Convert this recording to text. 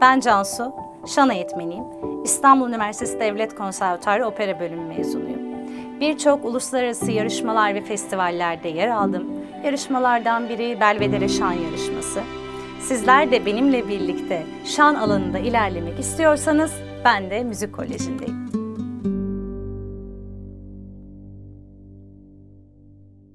Ben Cansu, şan eğitmeniyim. İstanbul Üniversitesi Devlet Konservatuarı Opera Bölümü mezunuyum. Birçok uluslararası yarışmalar ve festivallerde yer aldım. Yarışmalardan biri Belvedere Şan Yarışması. Sizler de benimle birlikte şan alanında ilerlemek istiyorsanız ben de müzik kolejindeyim.